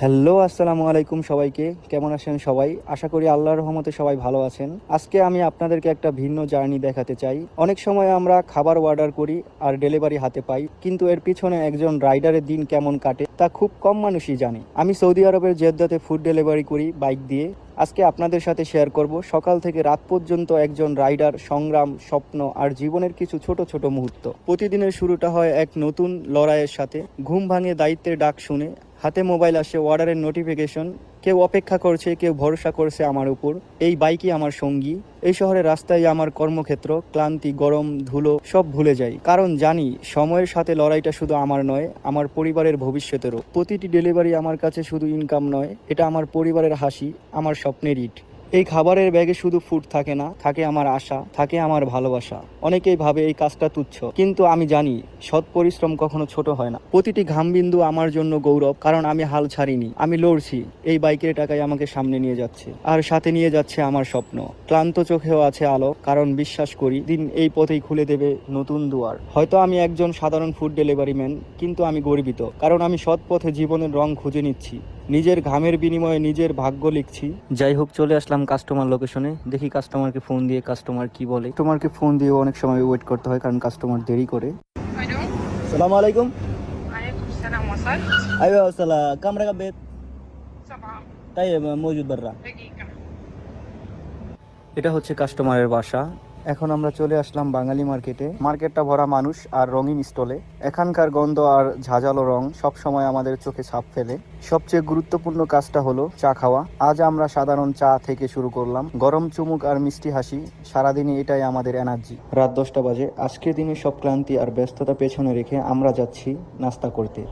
Hello, আসসালামু আলাইকুম সবাইকে। কেমন আছেন সবাই? আশা করি আল্লাহর রহমতে সবাই ভালো আছেন। আজকে আমি আপনাদেরকে একটা ভিন্ন জার্নি দেখাতে চাই। অনেক সময় আমরা খাবার অর্ডার করি আর ডেলিভারি হাতে পাই, কিন্তু এর পিছনে একজন রাইডারের দিন কেমন কাটে তা খুব কম মানুষই জানে। আমি সৌদি আরবের জেদ্দাতে ফুড ডেলিভারি করি বাইক দিয়ে। আজকে আপনাদের সাথে শেয়ার করব সকাল থেকে রাত পর্যন্ত একজন রাইডার সংগ্রাম, স্বপ্ন আর জীবনের কিছু ছোট ছোট মুহূর্ত। প্রতিদিনের শুরুটা হয় এক নতুন লড়াইয়ের সাথে। ঘুম ভাঙে দায়িত্বের ডাক শুনে হাতে মোবাইল আসে অর্ডারের নোটিফিকেশন কেউ অপেক্ষা করছে, কেউ ভরসা করছে আমার উপর। এই বাইকই আমার সঙ্গী। এই শহরের রাস্তায় আমার কর্মক্ষেত্র, ক্লান্তি, গরম, ধুলো, সব ভুলে যাই। কারণ জানি, সময়ের সাথে লড়াইটা শুধু আমার নয়, আমার পরিবারের ভবিষ্যতেরও। প্রতিটি ডেলিভারি আমার কাছে শুধু ইনকাম নয়, এটা আমার পরিবারের হাসি, আমার স্বপ্নের ইট। এই খাবারের ব্যাগে শুধু ফুড থাকে না, থাকে আমার আশা, থাকে আমার ভালোবাসা। অনেকেই ভাবে এই কাজটা তুচ্ছ, কিন্তু আমি জানি সৎ পরিশ্রম কখনো ছোট হয় না। প্রতিটি ঘামবিন্দু আমার জন্য গৌরব, কারণ আমি হাল ছাড়িনি, আমি লড়ছি, এই বাইকের টাকায় আমাকে সামনে নিয়ে যাচ্ছে, আর সাথে নিয়ে যাচ্ছে আমার স্বপ্ন। ক্লান্ত চোখেও আছে আলো, কারণ বিশ্বাস করি দিন এই পথেই খুলে দেবে নতুন দুয়ার। হয়তো আমি একজন সাধারণ ফুড ডেলিভারি ম্যান কিন্তু আমি গর্বিত, কারণ আমি সৎ পথে জীবনের রং খুঁজে নিচ্ছি। নিজের ঘামের বিনিময়ে নিজের ভাগ্য লিখছি। যাই হোক চলে আসলাম কাস্টমার লোকেশনে দেখি কাস্টমারকে ফোন দিয়ে কাস্টমার কি বলে। কাস্টমারকে ফোন দিয়ে অনেক সময় ওয়েট করতে হয় কারণ কাস্টমার দেরি করে। সালাম আলাইকুম। তাই এটা হচ্ছে কাস্টমারের বাসা। এখন আমরা চলে আসলাম বাঙালি মার্কেটে। মার্কেটটা ভরা মানুষ আর রঙিন স্টলে। এখানকার গন্ধ আর ঝাঁঝালো রং সব সময় আমাদের চোখে ছাপ ফেলে। সবচেয়ে গুরুত্বপূর্ণ কাজটা হলো চা খাওয়া। আজ আমরা সাধারণ চা থেকে শুরু করলাম। গরম চুমুক আর মিষ্টি হাসি, সারাদিনই এটাই আমাদের এনার্জি। রাত দশটা বাজে। আজকের দিনে সব ক্লান্তি আর ব্যস্ততা পেছনে রেখে আমরা যাচ্ছি নাস্তা করতে।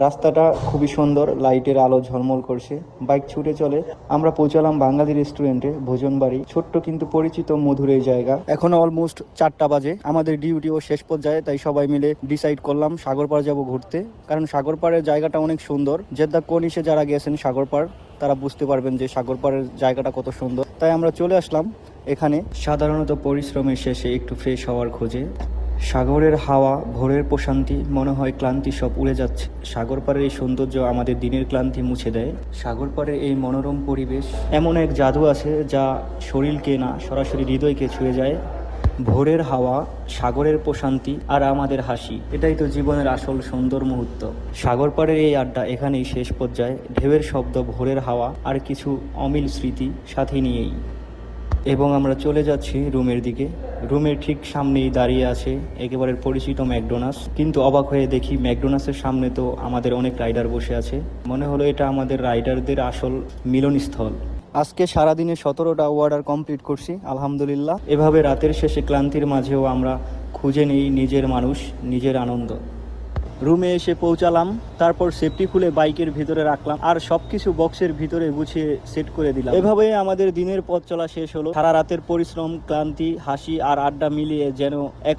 রাস্তাটা খুবই সুন্দর, লাইটের আলো ঝলমল করছে। বাইক ছুটে চলে আমরা পৌঁছালাম বাঙালি রেস্টুরেন্টে, ভোজন বাড়ি। ছোট্ট কিন্তু পরিচিত, মধুর এই জায়গা। এখন অলমোস্ট চারটা বাজে। আমাদের ডিউটিও শেষ পর্যায়ে, তাই সবাই মিলে ডিসাইড করলাম সাগরপাড় যাব ঘুরতে। কারণ সাগরপাড়ের জায়গাটা অনেক সুন্দর। জেদ্দা কনিসে যারা গেছেন সাগরপাড় তারা বুঝতে পারবেন যে সাগরপাড়ের জায়গাটা কত সুন্দর। তাই আমরা চলে আসলাম এখানে। সাধারণত পরিশ্রমের শেষে একটু ফ্রেশ হওয়ার খোঁজে। সাগরের হাওয়া, ভোরের প্রশান্তি, মনে হয় ক্লান্তি সব উড়ে যাচ্ছে। সাগর পাড়ের এই সৌন্দর্য আমাদের দিনের ক্লান্তি মুছে দেয়। সাগর পাড়ের এই মনোরম পরিবেশ এমন এক জাদু আছে যা শরীরকে না, সরাসরি হৃদয়কে ছুঁয়ে যায়। ভোরের হাওয়া, সাগরের প্রশান্তি আর আমাদের হাসি, এটাই তো জীবনের আসল সুন্দর মুহূর্ত। সাগর পাড়ের এই আড্ডা এখানেই শেষ পর্যায়ে। ঢেউয়ের শব্দ, ভোরের হাওয়া আর কিছু অমিল স্মৃতি সাথে নিয়েই। এবং আমরা চলে যাচ্ছি রুমের দিকে। রুমের ঠিক সামনেই দাঁড়িয়ে আছে একেবারে পরিচিত ম্যাকডোনাস কিন্তু অবাক হয়ে দেখি ম্যাকডোনাসের সামনে তো আমাদের অনেক রাইডার বসে আছে। মনে হলো এটা আমাদের রাইডারদের আসল মিলনস্থল। আজকে সারাদিনে সতেরোটা অর্ডার কমপ্লিট করছি, আলহামদুলিল্লাহ। এভাবে রাতের শেষে ক্লান্তির মাঝেও আমরা খুঁজে নেই নিজের মানুষ, নিজের আনন্দ। রুমে এসে পৌঁছালাম, তারপর সেফটি খুলে বাইকের ভিতরে রাখলাম, আর সবকিছু বক্সের ভিতরে গুছিয়ে সেট করে দিলাম। এভাবে আমাদের দিনের পথ চলা শেষ হলো। সারা রাতের পরিশ্রম, ক্লান্তি, হাসি আর আড্ডা মিলিয়ে যেন এক